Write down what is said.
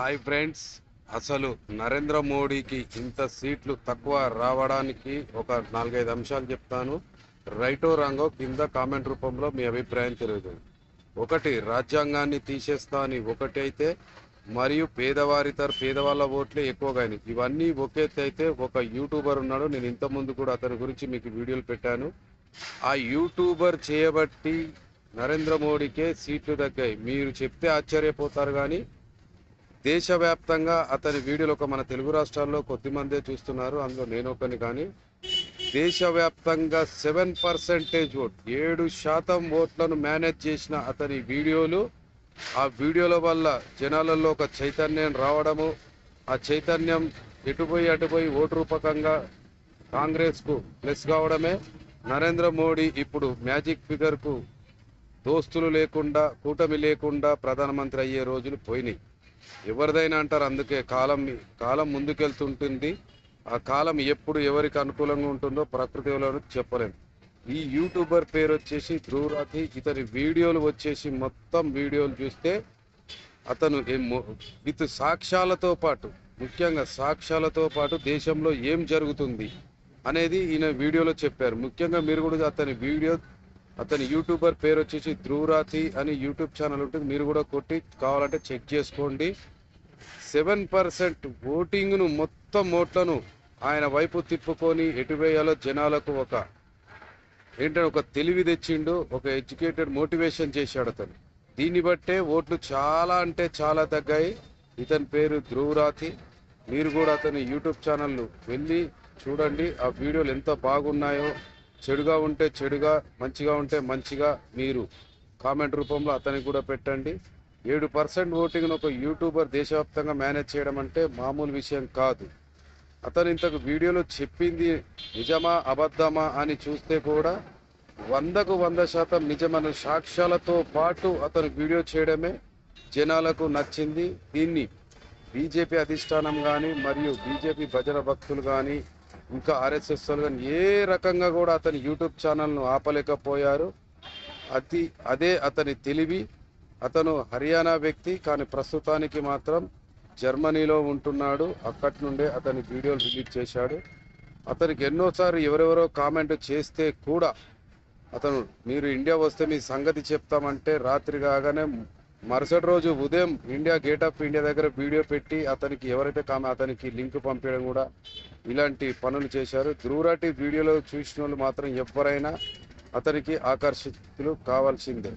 Hi friends. అసలు నరేంద్ర మోడీకి ఇంత సీట్లు తక్కువ రావడానికి ఒక నాలుగైదు అంశాలు చెప్తాను. రైటో రాంగో కింద కామెంట్ రూపంలో మీ అభిప్రాయం తెలియదు ఒకటి రాజ్యాంగాన్ని తీసేస్తా అని ఒకటి అయితే మరియు పేదవారి తర పేదవాళ్ళ ఓట్లే ఎక్కువగా అయినాయి. ఇవన్నీ ఒకే అయితే ఒక యూట్యూబర్ ఉన్నాడు. నేను ఇంత ముందు కూడా అతని గురించి మీకు వీడియోలు పెట్టాను. ఆ యూట్యూబర్ చేయబట్టి నరేంద్ర మోడీకే సీట్లు తగ్గాయి. మీరు చెప్తే ఆశ్చర్యపోతారు కానీ దేశవ్యాప్తంగా అతని వీడియోలు ఒక మన తెలుగు రాష్ట్రాల్లో కొద్ది మందే చూస్తున్నారు. అందులో నేను ఒకని కానీ దేశవ్యాప్తంగా సెవెన్ పర్సెంటేజ్ ఓట్ ఏడు శాతం ఓట్లను మేనేజ్ చేసిన అతని వీడియోలు ఆ వీడియోల వల్ల జనాలలో ఒక చైతన్యం రావడము ఆ చైతన్యం ఎటుపోయి అటుపోయి ఓటు రూపకంగా కాంగ్రెస్కు ప్లస్ కావడమే. నరేంద్ర మోడీ ఇప్పుడు మ్యాజిక్ ఫిగర్కు దోస్తులు లేకుండా కూటమి లేకుండా ప్రధానమంత్రి అయ్యే రోజులు పోయినాయి. ఎవరిదైనా అంటారు అందుకే కాలం కాలం ముందుకెళ్తుంటుంది. ఆ కాలం ఎప్పుడు ఎవరికి అనుకూలంగా ఉంటుందో ప్రకృతి చెప్పలేము ఈ యూట్యూబర్ పేరు వచ్చేసి ధ్రువరాతి ఇతని వీడియోలు వచ్చేసి మొత్తం వీడియోలు చూస్తే అతను విత్ సాక్ష్యాలతో పాటు ముఖ్యంగా సాక్ష్యాలతో పాటు దేశంలో ఏం జరుగుతుంది అనేది ఈయన వీడియోలో చెప్పారు. ముఖ్యంగా మీరు కూడా అతని వీడియో అతని యూట్యూబర్ పేరు వచ్చేసి ధ్రువరాతి అని యూట్యూబ్ ఛానల్ ఉంటుంది. మీరు కూడా కొట్టి కావాలంటే చెక్ చేసుకోండి. సెవెన్ పర్సెంట్ ఓటింగ్ను మొత్తం ఓట్లను ఆయన వైపు తిప్పుకొని ఎటు వేయాలో జనాలకు ఒక ఏంటంటే ఒక తెలివి తెచ్చిండు ఒక ఎడ్యుకేటెడ్ మోటివేషన్ చేశాడు అతను. దీన్ని బట్టే ఓట్లు చాలా అంటే చాలా తగ్గాయి. ఇతని పేరు ధ్రువరాతి. మీరు కూడా అతని యూట్యూబ్ ఛానల్ వెళ్ళి చూడండి. ఆ వీడియోలు ఎంత బాగున్నాయో చెడుగా ఉంటే చెడుగా మంచిగా ఉంటే మంచిగా మీరు. కామెంట్ రూపంలో అతనికి కూడా పెట్టండి. ఏడు పర్సెంట్ ఓటింగ్ను ఒక యూట్యూబర్ దేశవ్యాప్తంగా మేనేజ్ చేయడం అంటే మామూలు విషయం కాదు. అతను ఇంతకు వీడియోలో చెప్పింది నిజమా అబద్ధమా అని చూస్తే కూడా వందకు వంద శాతం నిజమైన సాక్ష్యాలతో పాటు అతను వీడియో చేయడమే జనాలకు నచ్చింది. దీన్ని బీజేపీ అధిష్టానం కానీ మరియు బీజేపీ భజన భక్తులు కానీ ఇంకా ఆర్ఎస్ఎస్ కానీ ఏ రకంగా కూడా అతని యూట్యూబ్ ఛానల్ను ఆపలేకపోయారు. అది అదే అతని తెలివి. అతను హర్యానా వ్యక్తి కానీ ప్రస్తుతానికి మాత్రం జర్మనీలో ఉంటున్నాడు. అక్కడి నుండే అతని వీడియోలు రిలీజ్ చేశాడు. అతనికి ఎన్నోసార్లు ఎవరెవరో కామెంట్ చేస్తే కూడా అతను మీరు ఇండియా వస్తే మీ సంగతి చెప్తామంటే రాత్రి కాగానే మరుసటి రోజు ఉదయం ఇండియా గేట్ ఆఫ్ ఇండియా దగ్గర వీడియో పెట్టి అతనికి ఎవరైతే కామె అతనికి లింక్ పంపించడం కూడా ఇలాంటి పనులు చేశారు. ధ్రువరాటి వీడియోలో చూసిన వాళ్ళు మాత్రం ఎవరైనా అతనికి ఆకర్షితులు కావాల్సిందే.